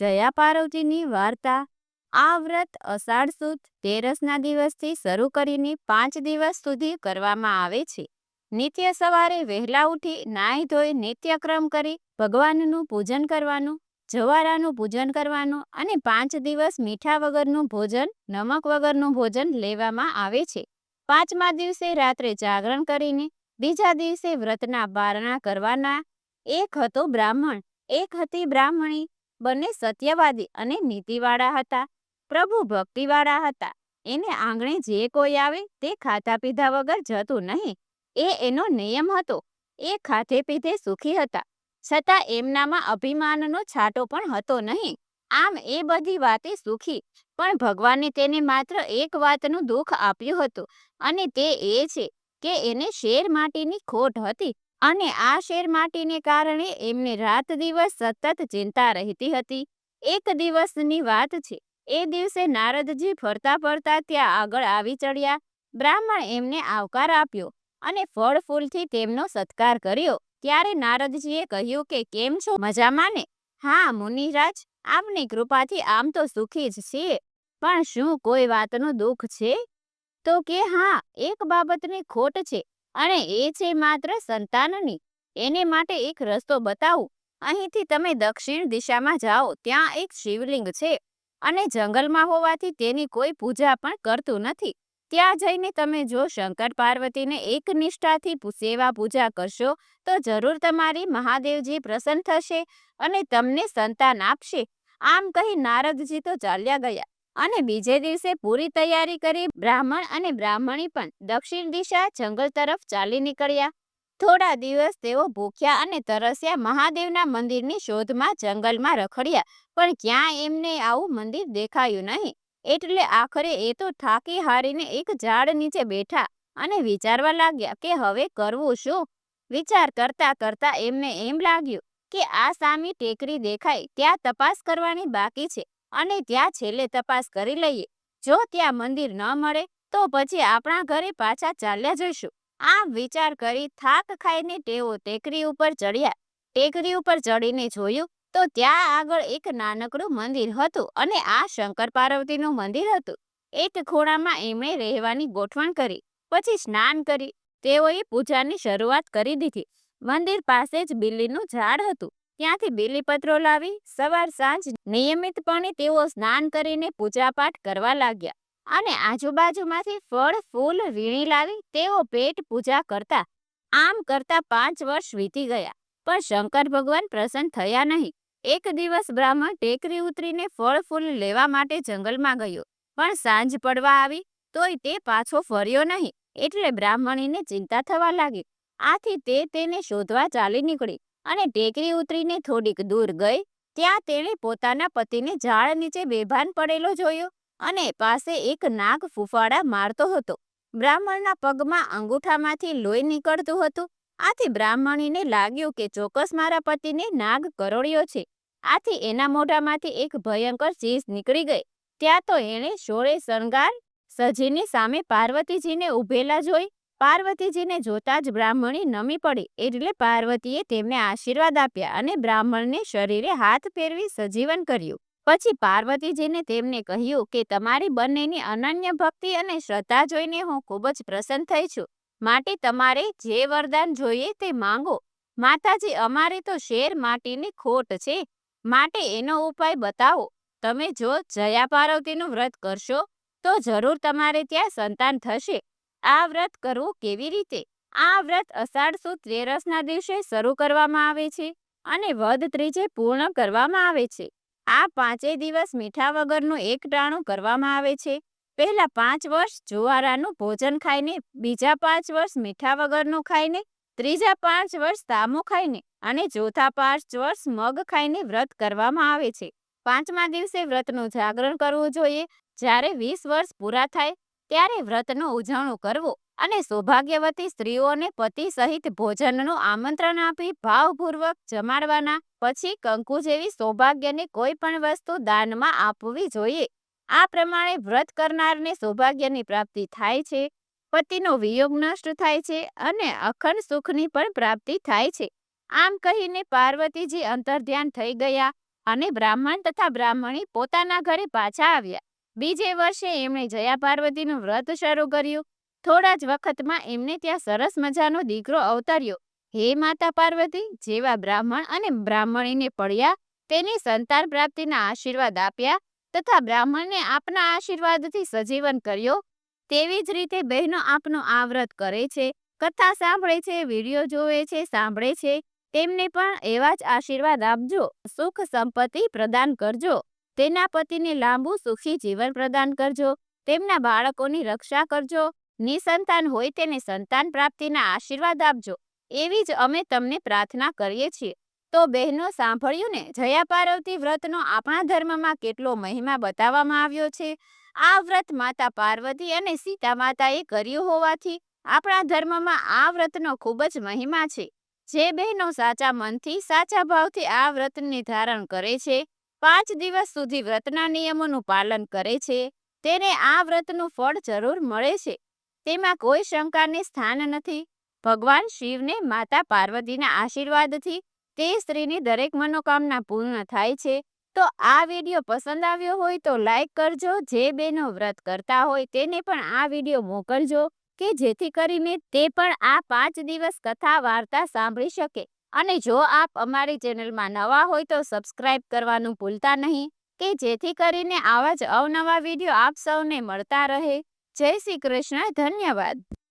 જયા પાર્વતીની વાર્તા, આ વ્રત અષાઢ સુદ તેરસના દિવસથી શરૂ કરીને પાંચ દિવસ સુધી કરવામાં આવે છે. નિત્ય સવારે વહેલા ઉઠી નાહી ધોઈ નિત્યક્રમ કરી ભગવાનનું પૂજન કરવાનું, જવારાનું પૂજન કરવાનું અને પાંચ દિવસ મીઠા વગરનું ભોજન, નમક વગરનું ભોજન લેવામાં આવે છે. પાંચમા દિવસે રાત્રે જાગરણ કરીને બીજા દિવસે વ્રતના બારણા કરવાના. એક હતો બ્રાહ્મણ, એક હતી બ્રાહ્મણી બંને સત્યવાદી અને નીતિવાળા હતા. પ્રભુ ભક્તિવાળા હતા. એને આંગણે જે કોઈ આવે તે ખાધા પીધા વગર જતું નહીં. એ એનો નિયમ હતો. એ ખાધે પીધે સુખી હતા. છતાં એમનામાં અભિમાનનો છાંટો પણ હતો નહીં. આમ એ બધી વાતે સુખી, પણ ભગવાને તેને માત્ર એક વાતનું દુઃખ આપ્યું હતું અને તે એ છે કે એને શેર માટીની ખોટ હતી. અને આ શેર માટીને કારણે એમને રાત દિવસ સતત ચિંતા રહેતી હતી. એક દિવસની વાત છે, એ દિવસે નારદજી ફરતા ફરતા ત્યાં આગળ આવી ચડ્યા. બ્રાહ્મણ એમને આવકાર આપ્યો અને ફળ ફૂલથી તેમનો સત્કાર કર્યો. ત્યારે નારદજીએ કહ્યું કે, કેમ છો? મજામાં ને? હા, મુનિરાજ, આપની કૃપાથી આમ તો સુખી જ છીએ. પણ શું કોઈ વાતનું દુઃખ છે? તો કે હા, એક બાબતની ખોટ છે. અને એ છે માત્ર સંતાનની એને માટે એક રસ્તો બતાવું. અહીંથી તમે દક્ષિણ દિશામાં જાઓ, ત્યાં એક શિવલિંગ છે અને જંગલમાં હોવાથી તેની કોઈ પૂજા પણ કરતું નથી. ત્યાં જઈને તમે જો શંકર પાર્વતીને એક નિષ્ઠાથી સેવા પૂજા કરશો, તો જરૂર તમારી મહાદેવજી પ્રસન્ન થશે અને તમને સંતાન આપશે. આમ કહી નારદજી તો ચાલ્યા ગયા. અને બીજે દિવસે પૂરી તૈયારી કરી બ્રાહ્મણ અને બ્રાહ્મણી પણ દક્ષિણ દિશા જંગલ તરફ ચાલી નીકળ્યા. થોડા દિવસ તેઓ ભૂખ્યા અને તરસ્યા મહાદેવના મંદિરની શોધમાં જંગલમાં રખડ્યા, પણ ક્યાં એમને આવું મંદિર દેખાયું નહીં. એટલે આખરે એ તો થાકી હારીને એક ઝાડ નીચે બેઠા અને વિચારવા લાગ્યા કે હવે કરવું શું? વિચાર કરતા કરતા એમને એમ લાગ્યું કે આ સામી ટેકરી દેખાય, ત્યાં તપાસ કરવાની બાકી છે. અને ત્યાં છેલ્લે તપાસ કરી લઈએ. જો ત્યાં મંદિર ન મળે, તો પછી આપણા ઘરે પાછા ચાલ્યા જઈશું. આમ વિચાર કરી થાક ખાઈને તેઓ ટેકરી ઉપર ચડ્યા ટેકરી ઉપર ચડીને જોયું તો ત્યાં આગળ એક નાનકડું મંદિર હતું અને આ શંકર પાર્વતીનું મંદિર હતું. એક ખૂણામાં એમણે રહેવાની ગોઠવણ કરી. પછી સ્નાન કરી. તેઓએ પૂજાની શરૂઆત કરી દીધી. મંદિર પાસે જ બિલ્લીનું ઝાડ હતું. ત્યાંથી બિલીપત્રો લાવી, સવાર સાંજ નિયમિતપણે તેઓ સ્નાન કરીને પૂજાપાઠ કરવા લાગ્યા. અને આજુબાજુમાંથી ફળ, ફૂલ, વીણી લાવી તેઓ પેટ પૂજા કરતા. આમ કરતા પાંચ વર્ષ વીતી ગયા, પણ શંકર ભગવાન પ્રસન્ન થયા નહીં. એક દિવસ બ્રાહ્મણ ટેકરી ઉતરીને ફળ, ફૂલ લેવા માટે જંગલમાં ગયો. પણ સાંજ પડવા આવી, તોય તે પાછો ફર્યો નહીં, એટલે બ્રાહ્મણીને ચિંતા થવા લાગી. આથી તે તેને શોધવા ચાલી નીકળી. અને ટેકરી ઉતરીને થોડીક દૂર ગઈ, ત્યાં તેણે પોતાના પતિને ઝાડ નીચે બેભાન પડેલો જોયો અને પાસે એક નાગ ફૂફાડા મારતો હતો. બ્રાહ્મણના પગમાં અંગૂઠામાંથી લોહી નીકળતું હતું. આથી બ્રાહ્મણીને લાગ્યું કે ચોક્કસ મારા પતિને નાગ કરોળ્યો છે. આથી એના મોઢામાંથી એક ભયંકર ચીસ નીકળી ગઈ. ત્યાં તો એણે શોળે શણગાર સજીની સામે પાર્વતીજીને ઉભેલા જોઈ પાર્વતીજીને જોતા જ બ્રાહ્મણી નમી પડી, એટલે પાર્વતીએ તેમને આશીર્વાદ આપ્યા અને બ્રાહ્મણને શરીરે હાથ ફેરવી સજીવન કર્યું. પછી પાર્વતીજીને તેમને કહ્યું કે, તમારી બંનેની અનન્ય ભક્તિ અને શ્રદ્ધા જોઈને હું ખૂબ જ પ્રસન્ન થઈ છું. માટે તમારે જે વરદાન જોઈએ તે માંગો. માતાજી, અમારે તો શેર માટીની ખોટ છે. માટે એનો ઉપાય બતાવો. તમે જો જયા પાર્વતીનું વ્રત કરશો, તો જરૂર તમારે ત્યાં સંતાન થશે. આ વ્રત કરવું કેવી રીતે? આ વ્રત અષાઢ સુદ તેરસના દિવસે શરૂ કરવામાં આવે છે અને વધ ત્રીજે પૂર્ણ કરવામાં આવે છે. આ પાંચેય દિવસ મીઠા વગરનું એક ટાણું કરવામાં આવે છે. પહેલા પાંચ વર્ષ જુવારાનું ભોજન ખાઈને, બીજા પાંચ વર્ષ મીઠા વગરનું ખાઈને, ત્રીજા પાંચ વર્ષ તામો ખાઈને અને ચોથા પાંચ વર્ષ મગ ખાઈને વ્રત કરવામાં આવે છે. પાંચમા દિવસે વ્રતનું જાગરણ કરવું જોઈએ. જ્યારે વીસ વર્ષ પૂરા થાય ત્યારે વ્રતનું ઉજવણું કરવું અને સૌભાગ્યવતી સ્ત્રીઓને પતિ સહિત ભોજનનું આમંત્રણ આપી ભાવપૂર્વક જમાડવાના, પછી કંકુ જેવી સૌભાગ્યની કોઈ પણ વસ્તુ દાનમાં આપવી જોઈએ. આ પ્રમાણે વ્રત કરનારને સૌભાગ્યની પ્રાપ્તિ થાય છે, પતિનો વિયોગ નષ્ટ થાય છે અને અખંડ સુખની પણ પ્રાપ્તિ થાય છે. આમ કહીને પાર્વતીજી અંતર્ધ્યાન થઈ ગયા અને બ્રાહ્મણ તથા બ્રાહ્મણી પોતાના ઘરે પાછા આવ્યા. બીજે વર્ષે એમણે જયા પાર્વતીનું વ્રત શરૂ કર્યું. થોડા જ વખતમાં એમને ત્યાં સરસ મજાનો દીકરો અવતર્યો. હે માતા પાર્વતી, જેવા બ્રાહ્મણ અને બ્રાહ્મણીને પડ્યા, તેની સંતાન પ્રાપ્તિના આશીર્વાદ આપ્યા તથા બ્રાહ્મણને આપના આશીર્વાદથી સજીવન કર્યો. તેવી જ રીતે બહેનો આપનું આ વ્રત કરે છે, કથા સાંભળે છે, વીડિયો જોવે છે, સાંભળે છે. તેમને પણ એવા જ આશીર્વાદ આપજો સુખ સંપત્તિ પ્રદાન કરજો. તેના પતિને લાંબુ સુખી જીવન પ્રદાન કરજો, તેમના બાળકોની રક્ષા કરજો, નિસંતાન હોય તેને સંતાન પ્રાપ્તિના આશીર્વાદ આપજો. એવી જ અમે તમને પ્રાર્થના કરીએ છીએ. તો બહેનો સાંભળ્યું ને જયા પાર્વતી વ્રતનો આપણા ધર્મમાં કેટલો મહિમા બતાવવામાં આવ્યો છે. આ વ્રત માતા પાર્વતી અને સીતા માતાએ કર્યું હોવાથી આપણા ધર્મમાં આ વ્રતનો ખૂબ જ મહિમા છે. જે બહેનો સાચા મનથી, સાચા ભાવથી આ વ્રતને ધારણ કરે છે પાંચ દિવસ સુધી વ્રતના નિયમોનું પાલન કરે છે, તેને આ વ્રતનું ફળ જરૂર મળે છે. તેમાં કોઈ શંકાને સ્થાન નથી. ભગવાન શિવને માતા પાર્વતીના આશીર્વાદથી તે સ્ત્રીની દરેક મનોકામના પૂર્ણ થાય છે. તો આ વીડિયો પસંદ આવ્યો હોય તો લાઈક કરજો, જે બેનો વ્રત કરતા હોય તેને પણ આ વીડિયો મોકલજો, કે જેથી કરીને તે પણ આ પાંચ દિવસ કથા વાર્તા સાંભળી શકે. અને જો આપ અમારી ચેનલમાં નવા હોય તો સબસ્ક્રાઇબ કરવાનું ભૂલતા નહીં, કે જેથી કરીને આવા જ અવનવા વીડિયો આપ સૌને મળતા રહે. જય શ્રી કૃષ્ણ, ધન્યવાદ.